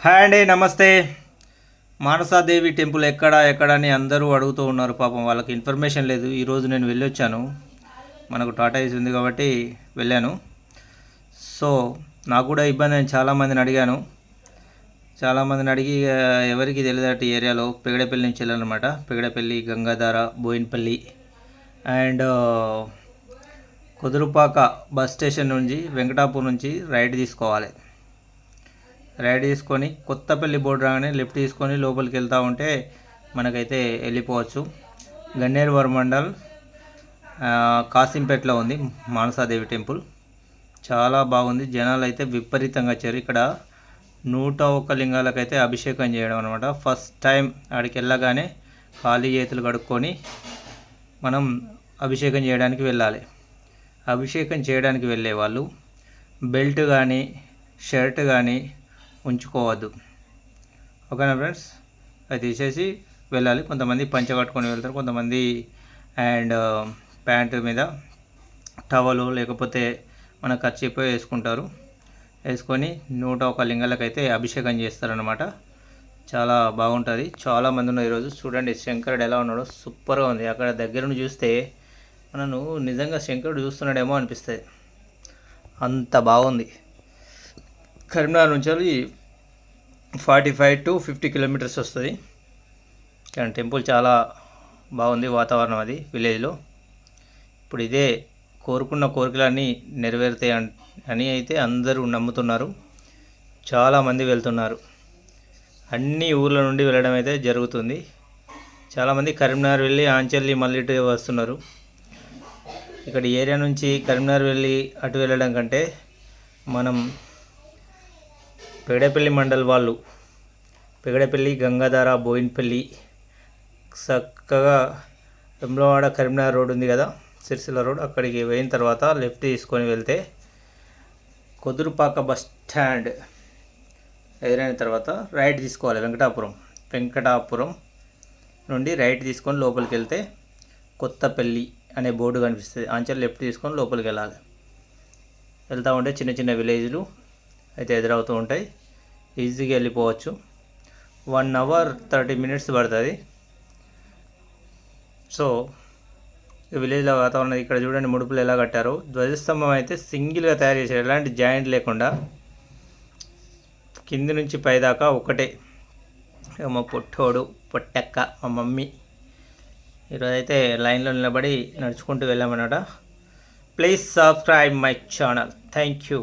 Hi అండి నమస్తే. Manasa Devi temple ఎక్కడ ఎక్కడ అని అందరూ అడుగుతూ ఉన్నారు. పాపం వాళ్ళకి ఇన్ఫర్మేషన్ లేదు. ఈరోజు నేను వెళ్ళొచ్చాను. మనకు టాటా ఏసీ ఉంది కాబట్టి వెళ్ళాను. సో నాకు కూడా ఇబ్బంది అని చాలామందిని అడిగాను. చాలామందిని అడిగి ఎవరికి తెలియదట ఏరియాలో. పెగడపల్లి నుంచి వెళ్ళాలన్నమాట. Pegadapalli Gangadhara Boinpalli and Kudurupaka bus station నుంచి వెంకటాపూర్ నుంచి రైడ్ తీసుకోవాలి. రైడ్ తీసుకొని కొత్తపల్లి బోర్డు రాగానే లెఫ్ట్ తీసుకొని లోపలికి వెళ్తూ ఉంటే మనకైతే వెళ్ళిపోవచ్చు. గన్నేరు మండల్ కాసింపేటలో ఉంది మానసాదేవి టెంపుల్. చాలా బాగుంది. జనాలు అయితే విపరీతంగా వచ్చారు. ఇక్కడ నూట ఒక్క లింగాలకైతే అభిషేకం చేయడం అనమాట ఫస్ట్ టైం ఆడికి వెళ్ళగానే ఖాళీ చేతులు కడుక్కొని మనం అభిషేకం చేయడానికి వెళ్ళాలి. అభిషేకం చేయడానికి వెళ్ళే వాళ్ళు బెల్ట్ కానీ షర్ట్ కానీ ఉంచుకోవద్దు. ఓకేనా ఫ్రెండ్స్ అది తీసేసి వెళ్ళాలి. కొంతమంది పంచ కట్టుకొని వెళ్తారు. కొంతమంది అండ్ ప్యాంటు um, మీద టవలు లేకపోతే మన ఖర్చీపై వేసుకుంటారు. వేసుకొని నూట ఒక లింగాలకైతే అభిషేకం చేస్తారనమాట చాలా బాగుంటుంది. చాలా మంది ఉన్నారు ఈరోజు. చూడండి శంకరుడు ఎలా ఉన్నాడో. సూపర్గా ఉంది. అక్కడ దగ్గర చూస్తే మనను నిజంగా శంకరుడు చూస్తున్నాడేమో అనిపిస్తుంది. అంత బాగుంది. కరీంనగర్ నుంచి forty five to fifty kilometres వస్తుంది. కానీ టెంపుల్ చాలా బాగుంది వాతావరణం అది విలేజ్లో ఇప్పుడు ఇదే కోరుకున్న కోరికలన్నీ నెరవేరుతాయి అని అయితే అందరూ నమ్ముతున్నారు. చాలామంది వెళ్తున్నారు. అన్ని ఊర్ల నుండి వెళ్ళడం అయితే జరుగుతుంది. చాలామంది కరీంనగర్ వెళ్ళి ఆంచల్లి మళ్ళీ ఇటు వస్తున్నారు. ఇక్కడ ఏరియా నుంచి కరీంనగర్ వెళ్ళి అటు వెళ్ళడం కంటే మనం పేడేపల్లి మండల్ వాళ్ళు పెగడపల్లి గంగాధార బోయిన్పల్లి. చక్కగా వెమ్లవాడ కరీంనగర్ రోడ్ ఉంది కదా సిరిసిల్ల రోడ్. అక్కడికి పోయిన తర్వాత లెఫ్ట్ తీసుకొని వెళ్తే కొదురుపాక బస్ స్టాండ్ ఎదురైన తర్వాత రైట్ తీసుకోవాలి వెంకటాపురం. వెంకటాపురం నుండి రైట్ తీసుకొని లోపలికి వెళ్తే కొత్తపల్లి అనే బోర్డు కనిపిస్తుంది. ఆంచల్ లెఫ్ట్ తీసుకొని లోపలికి వెళ్ళాలి. వెళ్తూ ఉంటే చిన్న చిన్న విలేజ్లు అయితే ఎదురవుతూ ఉంటాయి. ఈజీగా వెళ్ళిపోవచ్చు. వన్ అవర్ థర్టీ మినిట్స్ పడుతుంది. సో ఈ విలేజ్లో వాతావరణం ఇక్కడ చూడండి ముడుపులు ఎలా కట్టారు. ధ్వజస్తంభం అయితే సింగిల్గా తయారు చేశారు. ఎలాంటి జాయింట్ లేకుండా కింది నుంచి పైదాకా ఒకటే. మా పొట్టోడు పొట్టక్క మా మమ్మీ. ఈరోజైతే లైన్లో నిలబడి నడుచుకుంటూ వెళ్ళామన్నమాట. Please subscribe my channel. Thank you